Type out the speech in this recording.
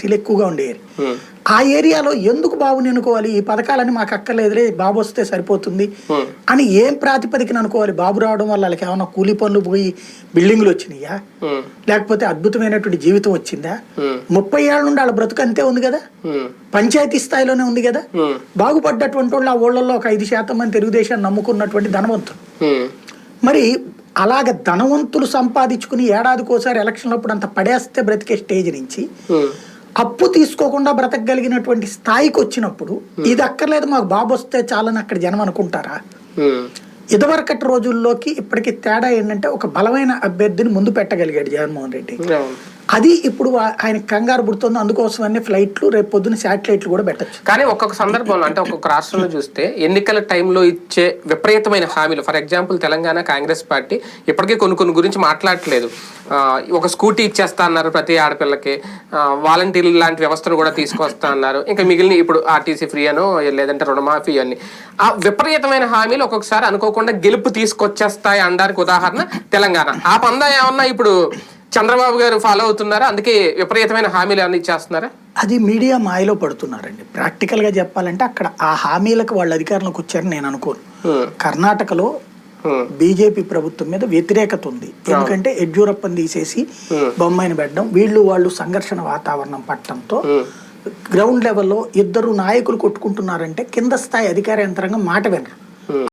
ఎస్టీలు ఎక్కువగా ఉండేది. ఉమ్, ఆ ఏరియాలో ఎందుకు బాబుని అనుకోవాలి? ఈ పథకాలని మాకు అక్కర్లేదులే బాబు వస్తే సరిపోతుంది. అని ఏం ప్రాతిపదికన అనుకోవాలి? బాబు రావడం వల్ల వాళ్ళకి ఏమైనా కూలీ పనులు పోయి బిల్డింగ్లు వచ్చినాయా? లేకపోతే అద్భుతమైనటువంటి జీవితం వచ్చిందా? ముప్పై ఏళ్ళ నుండి వాళ్ళ బ్రతుకు అంతే ఉంది కదా? పంచాయతీ స్థాయిలోనే ఉంది కదా? బాగుపడ్డటువంటి వాళ్ళు ఆ ఊళ్ళల్లో ఒక ఐదు శాతం మంది తెలుగుదేశాన్ని నమ్ముకున్నటువంటి ధనవంతులు. మరి అలాగ ధనవంతులు సంపాదించుకుని ఏడాదికోసారి ఎలక్షన్ అప్పుడు అంత పడేస్తే బ్రతికే స్టేజ్ నుంచి అప్పు తీసుకోకుండా బ్రతకగలిగినటువంటి స్థాయికి వచ్చినప్పుడు ఇది అక్కర్లేదు మాకు బాబు వస్తే చాలని అక్కడ జనం అనుకుంటారా? ఇదివరకటి రోజుల్లోకి ఇప్పటికి తేడా ఏంటంటే ఒక బలమైన అభ్యర్థిని ముందు పెట్టగలిగాడు జగన్మోహన్ రెడ్డి. అది ఇప్పుడు ఆయన కంగారు పుడుతుంది. అందుకోసమనే ఫ్లైట్లు రేపు పొద్దున శాటిలైట్లు కూడా పెట్టచ్చు. కానీ ఒక్కొక్క సందర్భంలో అంటే ఒక్కొక్క రాష్ట్రంలో చూస్తే ఎన్నికల టైంలో ఇచ్చే విపరీతమైన హామీలు for example Telangana Congress party ఇప్పటికే కొన్ని కొన్ని గురించి మాట్లాడట్లేదు. ఒక స్కూటీ ఇచ్చేస్తా అన్నారు ప్రతి ఆడపిల్లకి. వాలంటీర్లు లాంటి వ్యవస్థను కూడా తీసుకొస్తా అన్నారు. ఇంకా మిగిలిన ఇప్పుడు ఆర్టీసీ ఫ్రీ అనో లేదంటే రుణమాఫీ అని. ఆ విపరీతమైన హామీలు ఒక్కొక్కసారి అనుకోకుండా గెలుపు తీసుకొచ్చేస్తాయి అనడానికి ఉదాహరణ తెలంగాణ. ఆ పందా ఏమన్నా ఇప్పుడు చంద్రబాబు గారు ఫాలో అవుతున్నారా? అందుకే విపరీతమైన హామీలు ఏమన్నా ఇచ్చేస్తున్నారా? అది మీడియా మాయలో పడుతున్నారండి. ప్రాక్టికల్గా చెప్పాలంటే అక్కడ ఆ హామీలకు వాళ్ళు అధికారంలోకి వచ్చారని నేను అనుకోను. కర్ణాటకలో. బీజేపీ ప్రభుత్వం మీద వ్యతిరేకత ఉంది. ఎందుకంటే యడ్యూరప్పని తీసేసి బొమ్మాయిని పెట్టడం వీళ్ళు వాళ్ళు సంఘర్షణ వాతావరణం పట్టడంతో. గ్రౌండ్ లెవెల్లో ఇద్దరు నాయకులు కొట్టుకుంటున్నారంటే కింద స్థాయి అధికార యంత్రాంగం మాట వినరు.